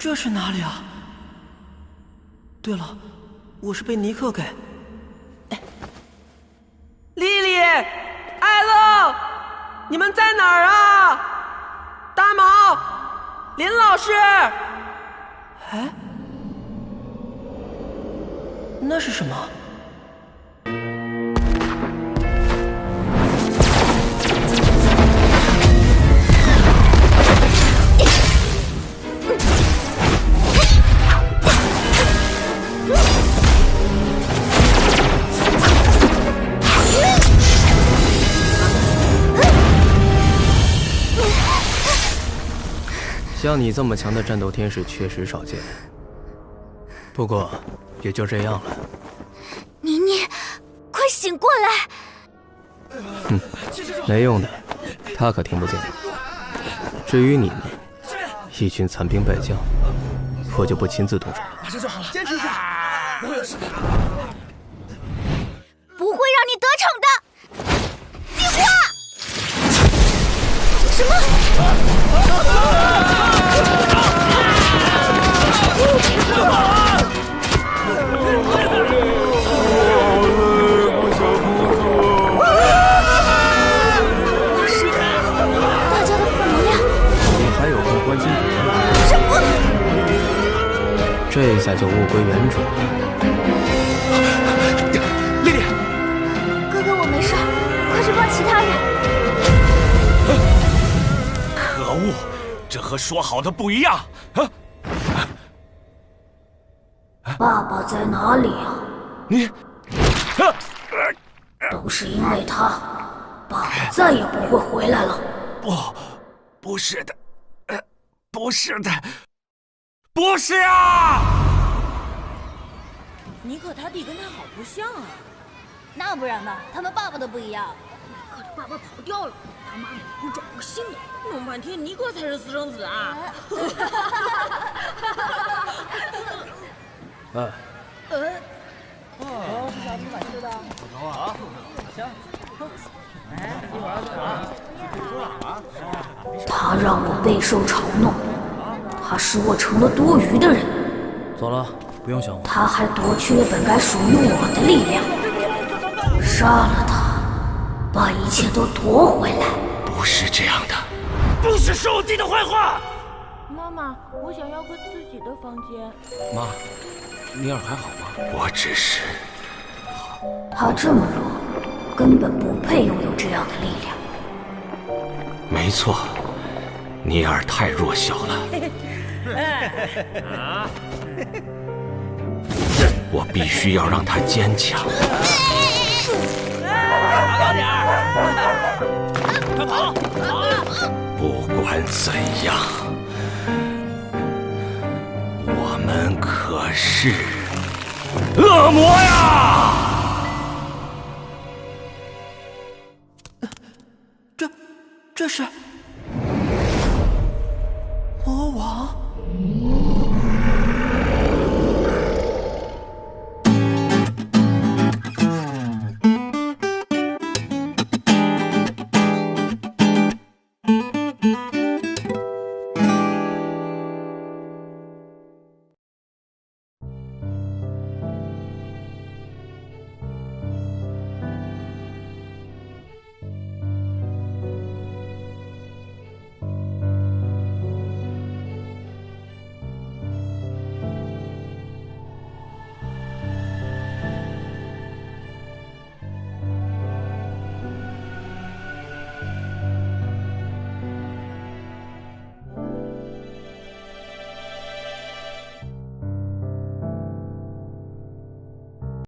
这这是哪里啊？对了，我是被尼克给……丽丽、艾乐，你们在哪儿啊？大毛、林老师，哎，那是什么？像你这么强的战斗天使确实少见，不过也就这样了。妮妮，快醒过来！哼，没用的，他可听不见。至于你们，一群残兵败将，我就不亲自动手了。马上就好了，坚持一下，不会有事这下就物归原主了。丽丽，哥哥，我没事，快去帮其他人。可恶，这和说好的不一样！啊！爸爸在哪里啊？你，都是因为他，爸爸再也不会回来了。不，不是的，不是的。不是啊！尼克他弟跟他好不像啊，那不然呢？他们爸爸都不一样。尼克的爸爸跑掉了，他妈妈不是找个新的，弄半天尼克才是私生子啊！哎，呃，哦，是啥子买吃的？走啊，行，哎，一会儿啊，他让我备受嘲弄。他使我成了多余的人。走了，不用想我。他还夺去了本该属于我的力量，杀了他，把一切都夺回来。不是这样的，不许说我弟的坏话。妈妈，我想要个自己的房间。妈，尼尔还好吗？我只是……他这么弱，根本不配拥有这样的力量。没错，尼尔太弱小了。啊！我必须要让他坚强。快点快跑！不管怎样，我们可是恶魔呀！这，这是。